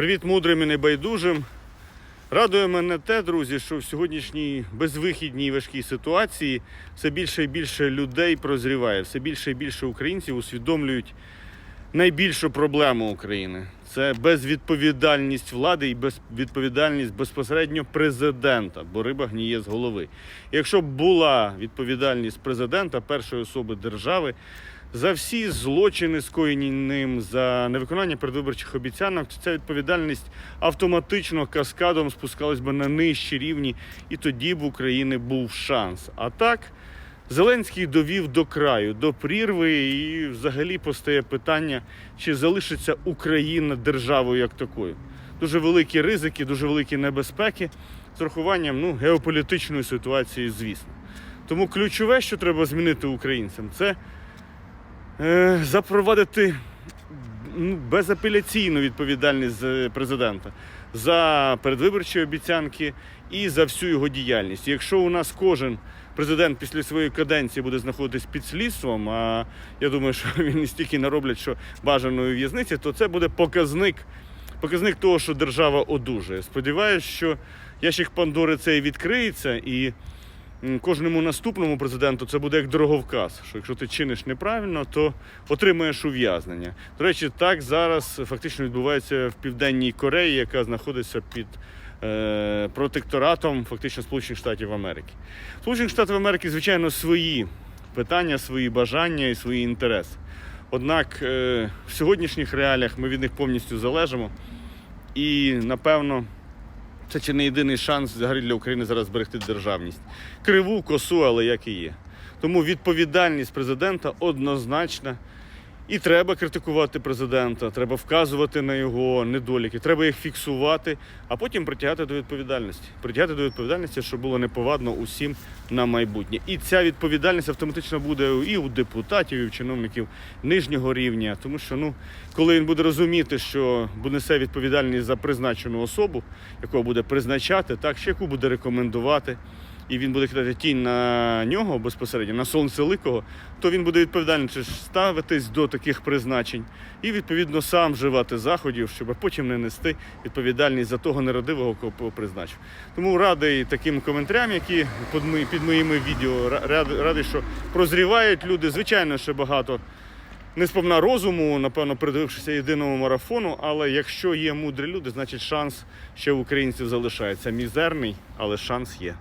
Привіт мудрим і небайдужим. Радує мене те, друзі, що в сьогоднішній безвихідній важкій ситуації все більше і більше людей прозріває, все більше і більше українців усвідомлюють найбільшу проблему України. Це безвідповідальність влади і безвідповідальність безпосередньо президента, бо риба гніє з голови. Якщо б була відповідальність президента, першої особи держави, за всі злочини, скоєні ним, за невиконання передвиборчих обіцянок, то ця відповідальність автоматично каскадом спускалась би на нижчі рівні, і тоді б України був шанс. А так. Зеленський довів до краю, до прірви, і взагалі постає питання, чи залишиться Україна державою як такою. Дуже великі ризики, дуже великі небезпеки з урахуванням ну, геополітичної ситуації, звісно. Тому ключове, що треба змінити українцям, це запровадити ну, безапеляційну відповідальність з президента за передвиборчі обіцянки і за всю його діяльність. Якщо у нас кожен президент після своєї каденції буде знаходитись під слідством, а я думаю, що він стільки нароблять, що бажаної в'язниці, то це буде показник. Показник того, що держава одужує. Сподіваюсь, що ящик Пандори цей відкриється, і кожному наступному президенту це буде як дороговказ. Що якщо ти чиниш неправильно, то отримаєш ув'язнення. До речі, так зараз фактично відбувається в Південній Кореї, яка знаходиться під е, протекторатом фактично Сполучених Штатів Америки. Сполучених Штатів Америки, звичайно, свої питання, свої бажання і свої інтереси. Однак е, в сьогоднішніх реаліях ми від них повністю залежимо. І напевно це чи не єдиний шанс взагалі для України зараз зберегти державність. Криву, косу, але як і є. Тому відповідальність президента однозначна. І треба критикувати президента, треба вказувати на його недоліки, треба їх фіксувати, а потім притягати до відповідальності. Притягати до відповідальності, щоб було неповадно усім на майбутнє. І ця відповідальність автоматично буде і у депутатів, і у чиновників нижнього рівня. Тому що, ну, коли він буде розуміти, що несе відповідальність за призначену особу, якого буде призначати, так ще яку буде рекомендувати і він буде кидати тінь на нього безпосередньо, на сонцеликого, то він буде відповідальніше ставитись до таких призначень і відповідно сам вживати заходів, щоб потім не нести відповідальність за того нерадивого, кого призначив. Тому радий таким коментарям, які під мої- під моїми відео радий, що прозрівають люди. Звичайно, ще багато. Не сповна розуму, напевно, придивившися єдиному марафону, але якщо є мудрі люди, значить шанс ще в українців залишається. Мізерний, але шанс є.